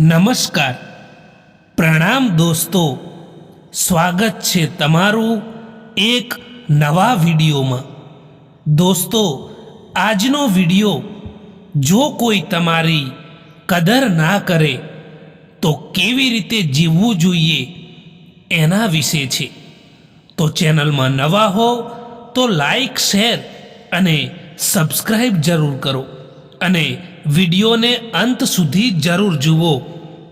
નમસ્કાર. પ્રણામ દોસ્તો. સ્વાગત છે તમારું એક નવા વિડીયોમાં. દોસ્તો, આજનો વીડિયો જો કોઈ તમારી કદર ના કરે, તો કેવી રીતે જીવવું જોઈએ એના વિશે છે. તો ચેનલમાં નવા હો, તો લાઈક, શેર અને સબસ્ક્રાઈબ જરૂર કરો. અને વિડીયોને અંત સુધી જરૂર જુઓ,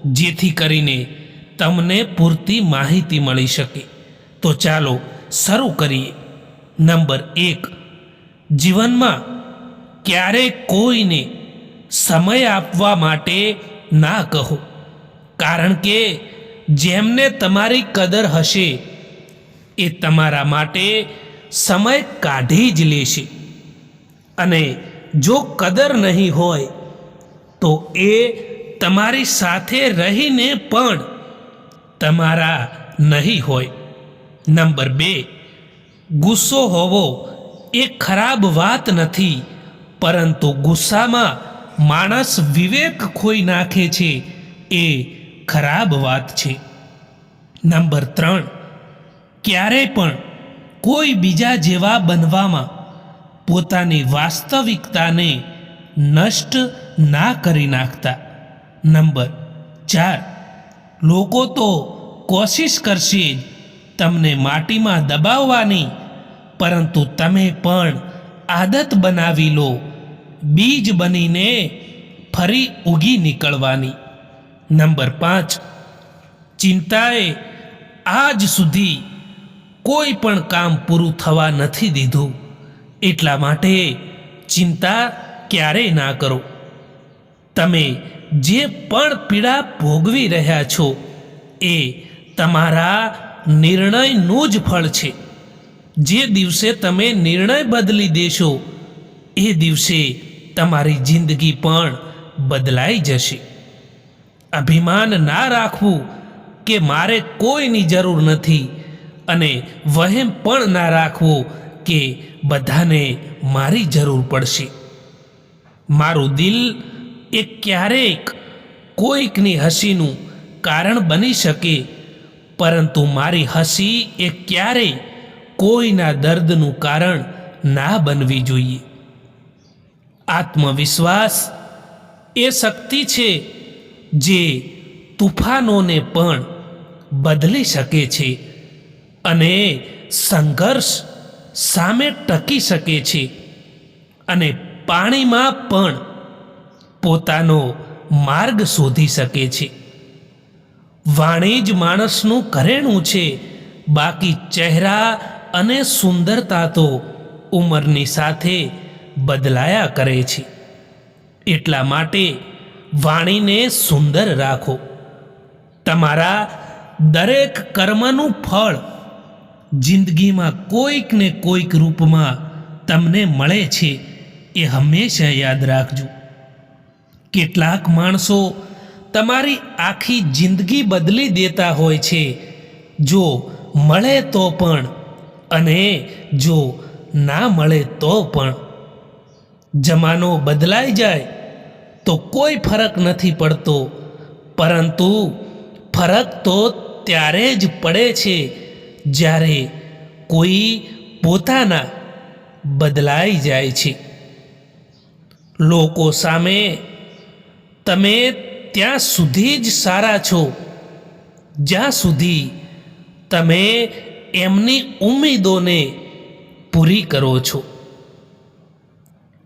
જેથી કરીને તમને પૂરતી માહિતી મળી શકે. તો ચાલો શરૂ કરીએ. નંબર એક. જીવનમાં ક્યારેય કોઈને સમય આપવા માટે ના કહો. કારણ કે જેમને તમારી કદર હશે, એ તમારા માટે સમય કાઢી જ લેશે. અને જો કદર નહીં હોય તો એ તમારી સાથે રહીને પણ તમારા નહીં હોય. નંબર બે, ગુસ્સો હોવો એ ખરાબ વાત નથી, પરંતુ ગુસ્સામાં માણસ વિવેક ખોઈ નાખે છે એ ખરાબ વાત છે. નંબર ત્રણ, ક્યારેય પણ કોઈ બીજા જેવા બનવામાં પોતાની વાસ્તવિકતાને નષ્ટ ના કરી નાખતા. નંબર ચાર, લોકો તો કોશિશ કરશે જ તમને માટીમાં દબાવવાની, પરંતુ તમે પણ આદત બનાવી લો, બીજ બનીને ફરી ઉગી નીકળવાની. નંબર પાંચ, ચિંતાએ આજ સુધી કોઈ પણ કામ પૂરું થવા નથી દીધું. એટલા માટે ચિંતા ક્યારેય ના કરો. તમે જે પણ પીડા ભોગવી રહ્યા છો, એ તમારા નિર્ણયનું જ ફળ છે. જે દિવસે તમે નિર્ણય બદલી દેશો, એ દિવસે તમારી જિંદગી પણ બદલાઈ જશે. અભિમાન ના રાખવું કે મારે કોઈની જરૂર નથી અને વહેમ પણ ના રાખવો કે બધાને મારી જરૂર પડશે. મારું દિલ એ ક્યારેક કોઈકની હસીનું કારણ બની શકે, પરંતુ મારી હસી એ ક્યારેય કોઈના દર્દનું કારણ ના બનવી જોઈએ. આત્મવિશ્વાસ એ શક્તિ છે જે તુફાનોને પણ બદલી શકે છે અને સંઘર્ષ સામે ટકી શકે છે અને પાણીમાં પણ પોતાનો માર્ગ શોધી શકે છે. વાણી જ માણસનું ઘરેણું છે. બાકી ચહેરા અને સુંદરતા તો ઉંમરની સાથે બદલાયા કરે છે. એટલા માટે વાણીને સુંદર રાખો. તમારા દરેક કર્મનું ફળ જિંદગીમાં કોઈક ને કોઈક રૂપમાં તમને મળે છે. એ હંમેશા યાદ રાખજો. કેટલાક માણસો તમારી આખી જિંદગી બદલી દેતા હોય છે. જો મળે તો પણ અને જો ના મળે તો પણ. જમાનો બદલાઈ જાય તો કોઈ ફરક નથી પડતો. પરંતુ ફરક તો ત્યારે જ પડે છે જ્યારે કોઈ પોતાના બદલાઈ જાય છે. લોકો સામે તમે ત્યાં સુધી જ સારા છો. જ્યાં સુધી તમે એમની ઉમેદોને પૂરી કરો છો.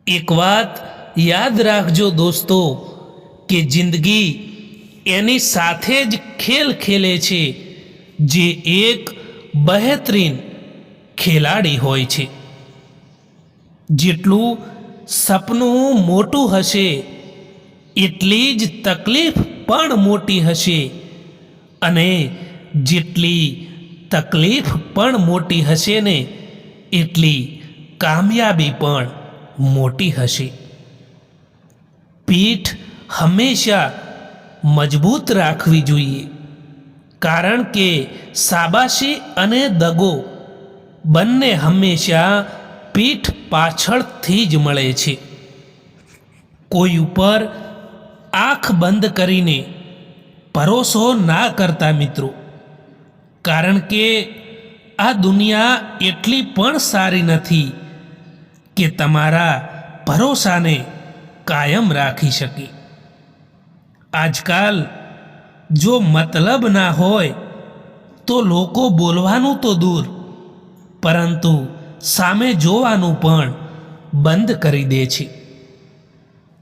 એક વાત યાદ રાખજો દોસ્તો, કે જિંદગી એની સાથે જ ખેલ ખેલે છે, જે એક બહેતરીન ખેલાડી હોય છે. જેટલું સપનું મોટું હશે, એટલી જ તકલીફ પણ મોટી હશે. અને જેટલી તકલીફ પણ મોટી હશે ને, એટલી કામયાબી પણ મોટી હશે. પીઠ હંમેશા મજબૂત રાખવી જોઈએ, કારણ કે સાબાશી અને દગો બંને હંમેશા પીઠ પાછળથી જ મળે છે. કોઈ ઉપર આંખ બંધ કરીને ભરોસો ના કરતા મિત્રો. કારણ કે આ દુનિયા એટલી પણ સારી નથી કે તમારા ભરોસાને કાયમ રાખી શકે. આજકાલ જો મતલબ ના હોય તો લોકો બોલવાનું તો દૂર, પરંતુ સામે જોવાનું પણ બંધ કરી દે છે.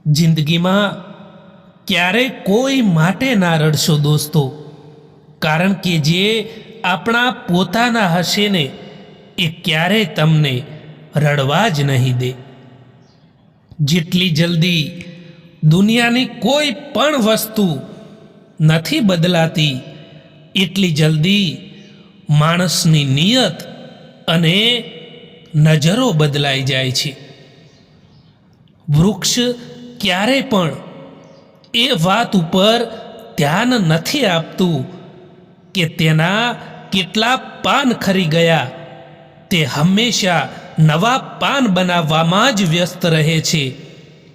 જિંદગીમાં ક્યારેય કોઈ માટે ના રડશો દોસ્તો? કારણ કે જે આપણા પોતાના હશે ને, એ ક્યારેય તમને રડવા જ નહીં દે. જેટલી જલ્દી દુનિયાની કોઈ પણ વસ્તુ નથી બદલાતી, એટલી જલ્દી માણસની નિયત અને નજરો બદલાઈ જાય છે. વૃક્ષ ક્યારે પણ એ વાત ઉપર ધ્યાન નથી આપતું કે તેના કેટલા પાન ખરી ગયા, તે હંમેશા નવા પાન બનાવવામાં જ વ્યસ્ત રહે છે.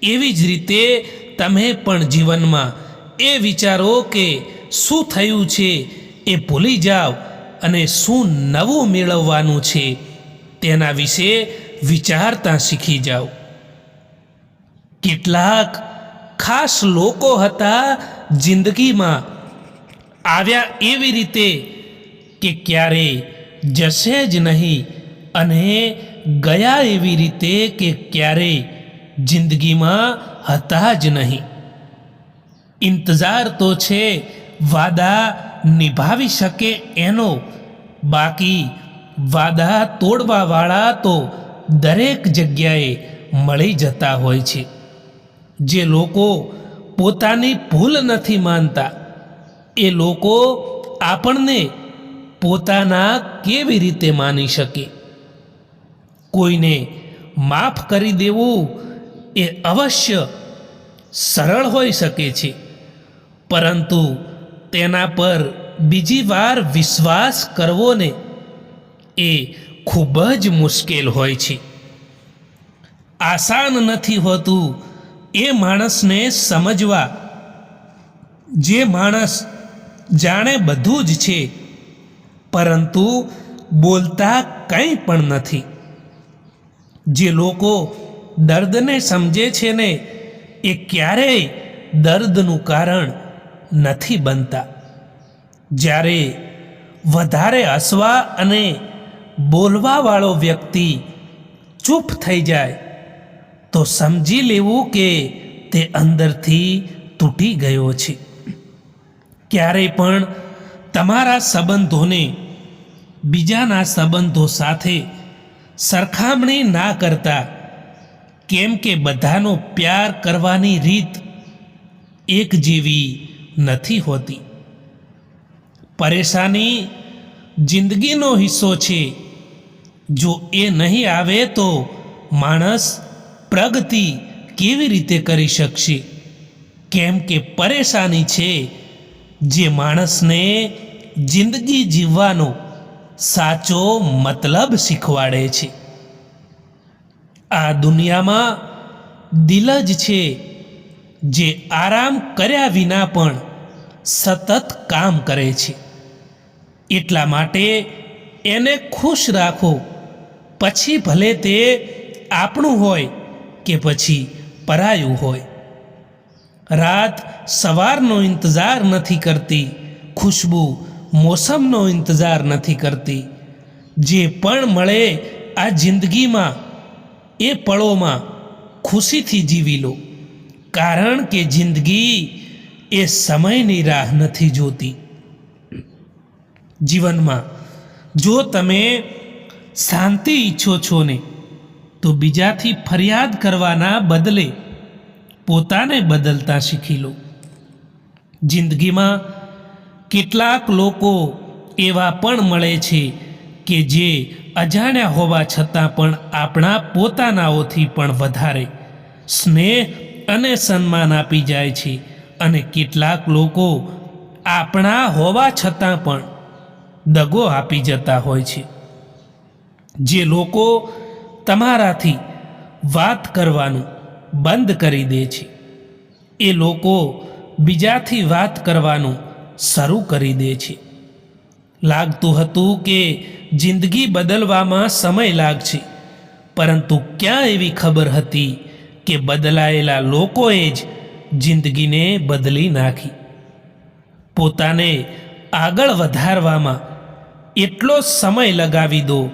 એવી જ રીતે તમે પણ જીવનમાં એ વિચારો કે શું થયું છે એ ભૂલી જાઓ અને શું નવું મેળવવાનું છે. તેના વિશે વિચારતા શીખી જાઓ. કેટલાક ખાસ લોકો હતા જિંદગીમાં આવ્યા એવી રીતે કે ક્યારે જશે જ નહીં અને ગયા એવી રીતે કે ક્યારે જિંદગીમાં હતા જ નહીં. ઇંતજાર તો છે, વાદા નિભાવી શકે એનો. બાકી વાદા તોડવાવાળા તો દરેક જગ્યાએ મળી જતા હોય છે. જે લોકો પોતાની ભૂલ નથી માનતા, એ લોકો આપણને પોતાના કેવી રીતે માની શકે? કોઈને માફ કરી દેવું એ અવશ્ય સરળ હોઈ શકે છે, પરંતુ તેના પર બીજી વાર વિશ્વાસ કરવો ને એ ખૂબ જ મુશ્કેલ હોય છે. આસાન નથી હોતું એ માણસને સમજવા. જે માણસ જાણે બધું જ છે, પરંતુ બોલતા કંઈ પણ નથી. જે લોકો દર્દને સમજે છે ને, એ ક્યારેય દર્દનું કારણ નથી બનતા. જ્યારે વધારે હસવા અને બોલવાવાળો વ્યક્તિ ચૂપ થઈ જાય, તો સમજી લેવું કે તે અંદરથી તૂટી ગયો છે. ક્યારેય પણ તમારા સંબંધોને બીજાના સંબંધો સાથે સરખામણી ના કરતા, કેમ કે બધાનો પ્યાર કરવાની રીત એક જેવી નથી હોતી. પરેશાની જિંદગીનો હિસ્સો છે જો એ નહીં આવે તો માણસ પ્રગતિ કેવી રીતે કરી શકશે? કેમ કે પરેશાની છે જે માણસને જિંદગી જીવવાનો સાચો મતલબ શીખવાડે છે. આ દુનિયામાં દિલ જ છે જે આરામ કર્યા વિના પણ સતત કામ કરે છે. એટલા માટે એને ખુશ રાખો. પછી ભલે તે આપણું હોય કે પછી પરાયું હોય. રાત સવારનો ઇંતજાર નથી કરતી, ખુશ્બુ મોસમનો ઇંતજાર નથી કરતી. જે પણ મળે આ જિંદગીમાં, એ પળોમાં ખુશીથી જીવી લો. કારણ કે જિંદગી એ સમયની રાહ નથી જોતી. જીવનમાં જો તમે શાંતિ ઈચ્છો છો ને, તો બીજાથી ફરિયાદ કરવાના બદલે પોતાને બદલતા શીખી લો. જિંદગીમાં કેટલાક લોકો એવા પણ મળે છે કે જે અજાણ્યા હોવા છતાં પણ આપણા પોતાનાઓથી પણ વધારે સ્નેહ અને સન્માન આપી જાય છે અને કેટલાક લોકો આપણા હોવા છતાં પણ દગો આપી જતા હોય છે. જે લોકો તમારાથી વાત કરવાનું બંધ કરી દે છે, એ લોકો બીજાથી વાત કરવાનું શરૂ કરી દે છે. લાગતું હતું કે જિંદગી બદલવામાં સમય લાગશે, પરંતુ ક્યાં એવી ખબર હતી કે બદલાયેલા લોકોએ જ જિંદગીને બદલી નાખી. પોતાને આગળ વધારવામાં એટલો સમય લગાવી દો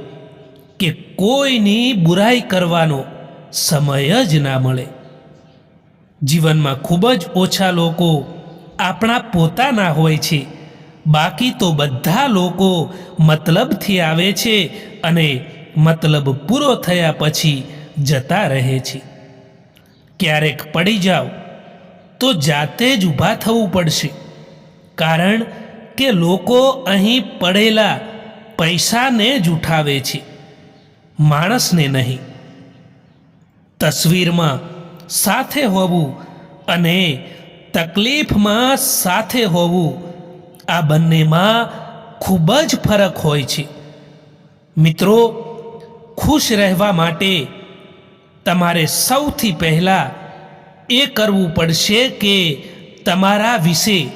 કોઈની બુરાઈ કરવાનો સમય જ ના મળે. જીવનમાં ખૂબ જ ઓછા લોકો આપણા પોતાના હોય છે. બાકી તો બધા લોકો મતલબથી આવે છે અને મતલબ પૂરો થયા પછી જતા રહે છે. ક્યારેક પડી જાઓ, તો જાતે જ ઊભા થવું પડશે. કારણ કે લોકો અહીં પડેલા પૈસાને જ ઉઠાવે છે. માણસને નહીં. તસવીરમાં સાથે હોવું અને તકલીફમાં સાથે હોવું આ બંનેમાં ખૂબ જ ફરક હોય છે. મિત્રો, ખુશ રહેવા માટે તમારે સૌથી પહેલાં એ કરવું પડશે કે તમારા વિશે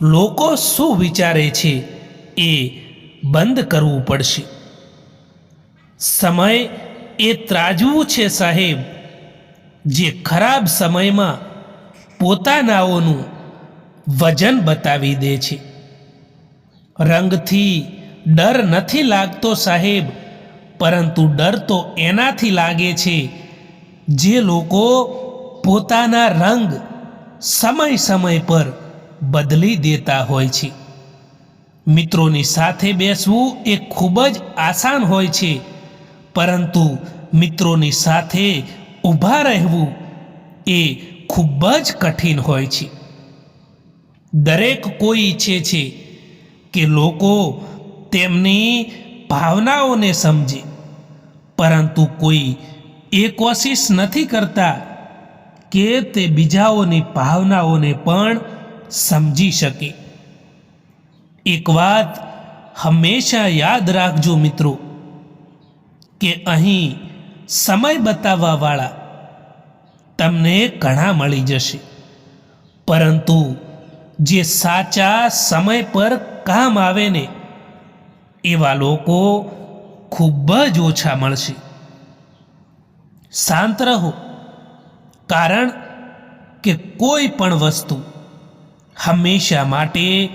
લોકો શું વિચારે છે એ બંધ કરવું પડશે. સમય એ ત્રાજવું છે સાહેબ. જે ખરાબ સમયમાં પોતાનાઓનું વજન બતાવી દે છે. રંગથી ડર નથી લાગતો સાહેબ, પરંતુ ડર તો એનાથી લાગે છે જે લોકો પોતાના રંગ સમય સમય પર બદલી દેતા હોય છે. મિત્રોની સાથે બેસવું એ ખૂબ જ આસાન હોય છે. પરંતુ મિત્રોની સાથે ઊભા રહેવું એ ખૂબ જ કઠિન હોય છે. દરેક કોઈ ઈચ્છે છે કે લોકો તેમની ભાવનાઓને સમજે, પરંતુ કોઈ એ કોશિશ નથી કરતા કે તે બીજાઓની ભાવનાઓને પણ સમજી શકે. એક વાત હંમેશા યાદ રાખજો મિત્રો કે અહીં સમય બતાવવાવાળા તમને ઘણા મળી જશે. પરંતુ જે સાચા સમય પર કામ આવે ને, એવા લોકો ખૂબ જ ઓછા મળશે. શાંત રહો, કારણ કે કોઈ પણ વસ્તુ હંમેશા માટે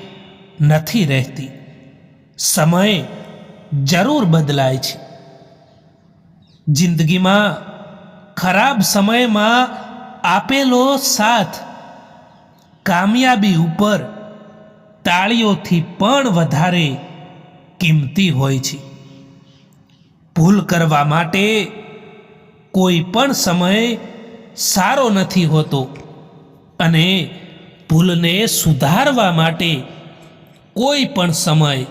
નથી રહેતી. સમય જરૂર બદલાય છે. જિંદગીમાં ખરાબ સમયમાં આપેલો સાથ કામયાબી ઉપર તાળીઓથી પણ વધારે કિંમતી હોય છે. ભૂલ કરવા માટે કોઈ પણ સમય સારો નથી હોતો અને ભૂલને સુધારવા માટે કોઈ પણ સમય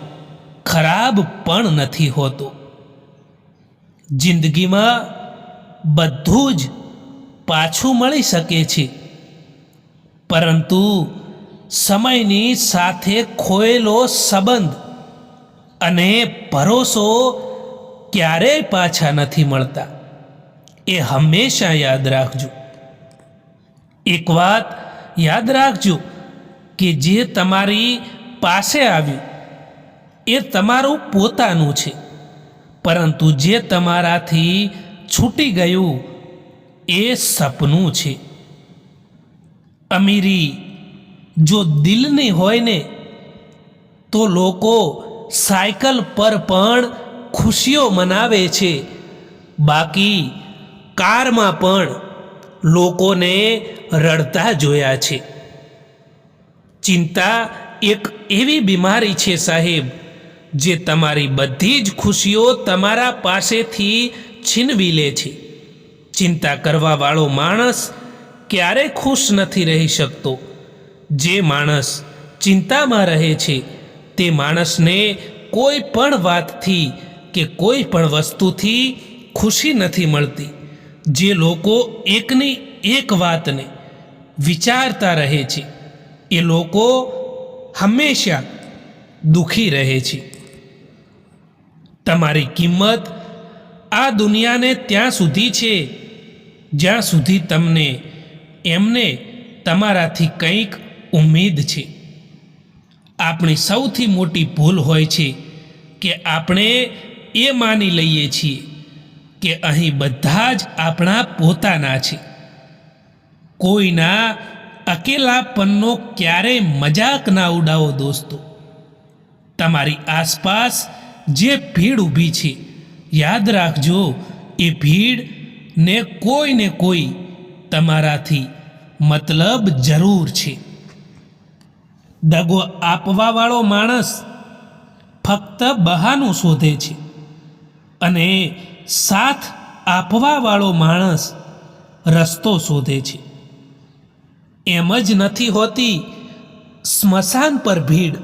ખરાબ પણ નથી હોતો. જિંદગીમાં બધું જ પાછું મળી શકે છે. પરંતુ સમયની સાથે ખોયેલો સંબંધ અને ભરોસો ક્યારેય પાછા નથી મળતા. એ હંમેશા યાદ રાખજો. એક વાત યાદ રાખજો કે જે તમારી પાસે આવ્યું, એ તમારું પોતાનું છે. પરંતુ જે તમારાથી છૂટી ગયું એ સપનું છે. અમીરી, જો દિલની હોય ને, તો લોકો સાયકલ પર પણ ખુશીઓ મનાવે છે. બાકી કારમાં પણ લોકોને રડતા જોયા છે. ચિંતા એક એવી બીમારી છે સાહેબ જે તમારી બધી જ ખુશીઓ તમારા પાસેથી છીનવી લે છે. ચિંતા કરવાવાળો માણસ ક્યારે ખુશ નથી રહી શકતો. જે માણસ ચિંતામાં રહે છે, તે માણસને કોઈ પણ વાતથી કે કોઈ પણ વસ્તુથી ખુશી નથી મળતી. જે લોકો એકની એક વાતને વિચારતા રહે છે, એ લોકો હંમેશા દુઃખી રહે છે. તમારી કિંમત આ દુનિયાને ત્યાં સુધી છે, જ્યાં સુધી તમને એમને તમારાથી કંઈક ઉમેદ છે. આપણી સૌથી મોટી ભૂલ હોય છે કે આપણે એ માની લઈએ છીએ કે અહીં બધા જ આપણા પોતાના છે. કોઈના અકેલાપનનો ક્યારેય મજાક ના ઉડાવો દોસ્તો. તમારી આસપાસ જે ભીડ ઊભી છે, યાદ રાખજો, એ ભીડ ને કોઈ ને કોઈ તમારાથી મતલબ જરૂર છે. દગો આપવાવાળો માણસ ફક્ત બહાનું શોધે છે અને સાથ આપવાવાળો માણસ રસ્તો શોધે છે. એમ જ નથી હોતી સ્મશાન પર ભીડ.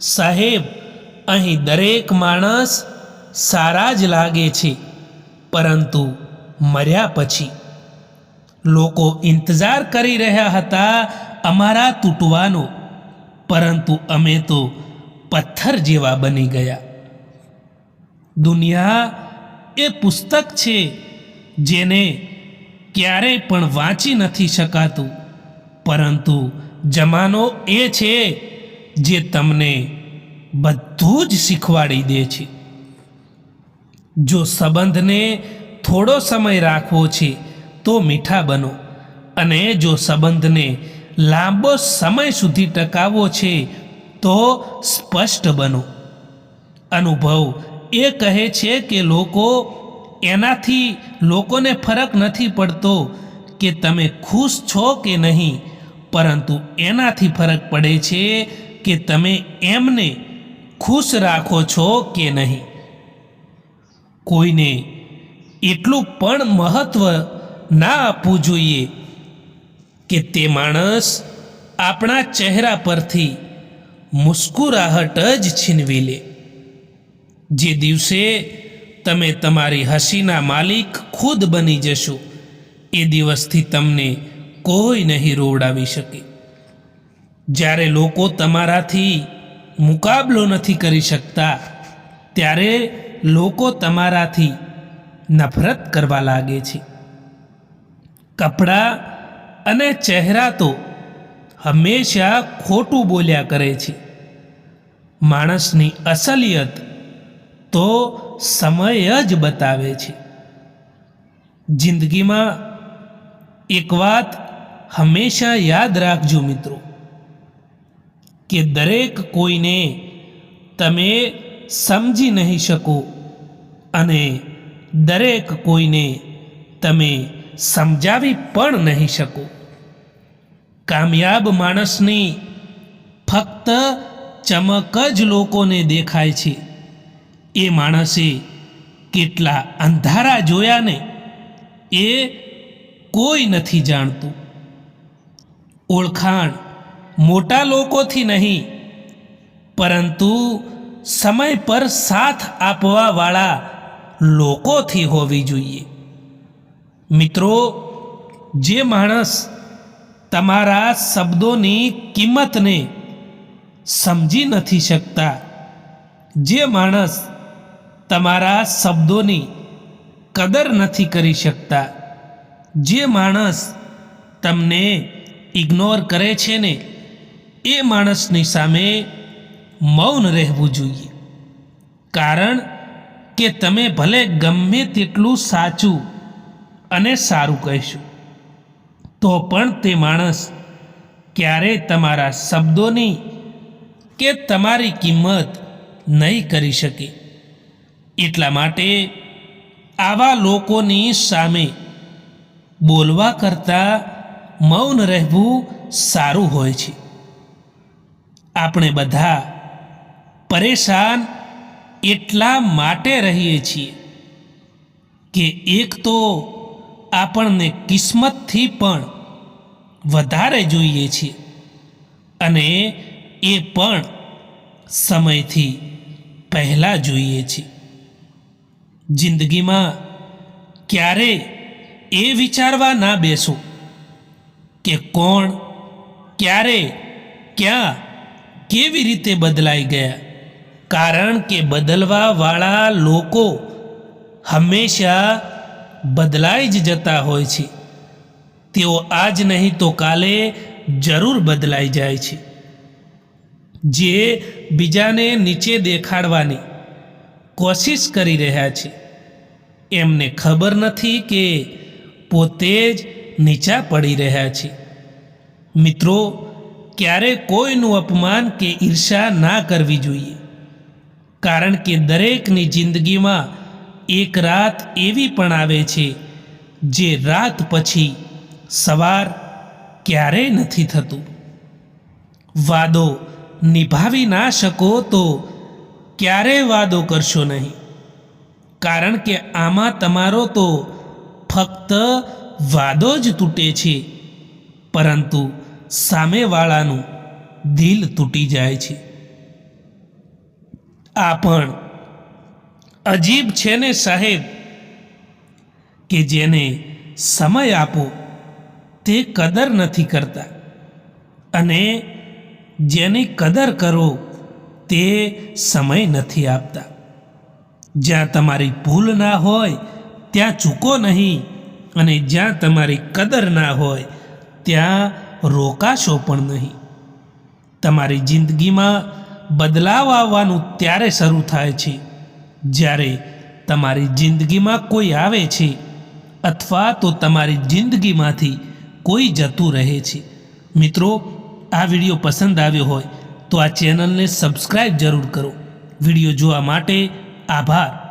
સાહેબ અહીં દરેક માણસ સારા જ લાગે છે, પરંતુ મર્યા પછી. લોકો ઇંતજાર કરી રહ્યા હતા અમારા તૂટવાનો, પરંતુ અમે તો પથ્થર જેવા બની ગયા. દુનિયા એ પુસ્તક છે જેને ક્યારેય પણ વાંચી નથી શકાતું, પરંતુ જમાનો એ છે જે તમને બધું જ શીખવાડી દે છે. જો સંબંધને થોડો સમય રાખવો છે, તો મીઠા બનો. અને જો સંબંધને લાંબો સમય સુધી ટકાવવો છે, તો સ્પષ્ટ બનો. અનુભવ એ કહે છે કે લોકો એનાથી લોકોને ફરક નથી પડતો કે તમે ખુશ છો કે નહીં, પરંતુ એનાથી ફરક પડે છે કે તમે એમને ખુશ રાખો છો કે નહીં? કોઈને એટલું પણ મહત્ત્વ ના આપવું જોઈએ કે તે માણસ આપણા ચહેરા પરથી મુસ્કુરાહટ જ છીનવી લે. જે દિવસે તમે તમારી હસીના માલિક ખુદ બની જશો, એ દિવસથી તમને કોઈ નહીં રોવડાવી શકે. જ્યારે લોકો તમારાથી મુકાબલો નથી કરી શકતા, ત્યારે લોકો તમારાથી નફરત કરવા લાગે છે. કપડાં અને ચહેરા તો હંમેશા ખોટું બોલ્યા કરે છે. માણસની અસલિયત તો સમય જ બતાવે છે. જિંદગીમાં એક વાત હંમેશા યાદ રાખજો મિત્રો. કે દરેક કોઈને તમે સમજી નહીં શકો અને દરેક કોઈને તમે સમજાવી પણ નહીં શકો. કામયાબ માણસની ફક્ત ચમક જ લોકોને દેખાય છે. એ માણસે કેટલા અંધારા જોયા ને એ કોઈ નથી જાણતું. ઓળખાણ મોટા લોકોથી નહીં, પરંતુ સમય પર સાથ આપવાવાળા લોકોથી હોવી જોઈએ. મિત્રો, જે માણસ તમારા શબ્દોની કિંમતને સમજી નથી શકતા, જે માણસ તમારા શબ્દોની કદર નથી કરી શકતા, જે માણસ તમને ઇગ્નોર કરે છે ને એ માણસની સામે મૌન રહેવું જોઈએ. કારણ કે તમે ભલે ગમે તેટલું સાચું અને સારું કહેશો, તો પણ તે માણસ ક્યારેય તમારા શબ્દોની કે તમારી કિંમત નહીં કરી શકે. એટલા માટે આવા લોકોની સામે બોલવા કરતાં મૌન રહેવું સારું હોય છે. આપણે બધા પરેશાન એટલા માટે રહીએ છીએ કે એક તો આપણને કિસ્મતથી પણ વધારે જોઈએ છીએ અને એ પણ સમયથી પહેલાં જોઈએ છીએ. જિંદગીમાં ક્યારે એ વિચારવા ના બેસો કે કોણ, ક્યારે, ક્યાં કેવી રીતે બદલાઈ ગયા? કારણ કે બદલવાવાળા લોકો હંમેશા બદલાઈ જ જતા હોય છે. તેઓ આજ નહીં તો કાલે જરૂર બદલાઈ જાય છે. જે બીજાને નીચે દેખાડવાની કોશિશ કરી રહ્યા છે. એમને ખબર નથી કે પોતે જ નીચા પડી રહ્યા છે. મિત્રો ક્યારે કોઈનું અપમાન કે ઈર્ષા ના કરવી જોઈએ? કારણ કે દરેકની જિંદગીમાં એક રાત એવી પણ આવે છે, જે રાત પછી સવાર ક્યારેય નથી થતું. વાદો નિભાવી ના શકો તો ક્યારેય વાદો કરશો નહીં. કારણ કે આમાં તમારો તો ફક્ત વાદો જ તૂટે છે, પરંતુ સામેવાળાનું દિલ તૂટી જાય છે. આ પણ અજીબ છે ને સાહેબ, કે જેને સમય આપો તે કદર નથી કરતા અને જેની કદર કરો તે સમય નથી આપતા. જ્યાં તમારી ભૂલ ના હોય ત્યાં ચૂકો નહીં અને જ્યાં તમારી કદર ના હોય ત્યાં રોકાશો પણ નહીં. તમારી જિંદગીમાં બદલાવ આવવાનું ત્યારે શરૂ થાય છે, જ્યારે તમારી જિંદગીમાં કોઈ આવે છે અથવા તો તમારી જિંદગીમાંથી કોઈ જતું રહે છે. મિત્રો, આ વીડિયો પસંદ આવ્યો હોય તો આ ચેનલને સબસ્ક્રાઈબ જરૂર કરો. વીડિયો જોવા માટે આભાર.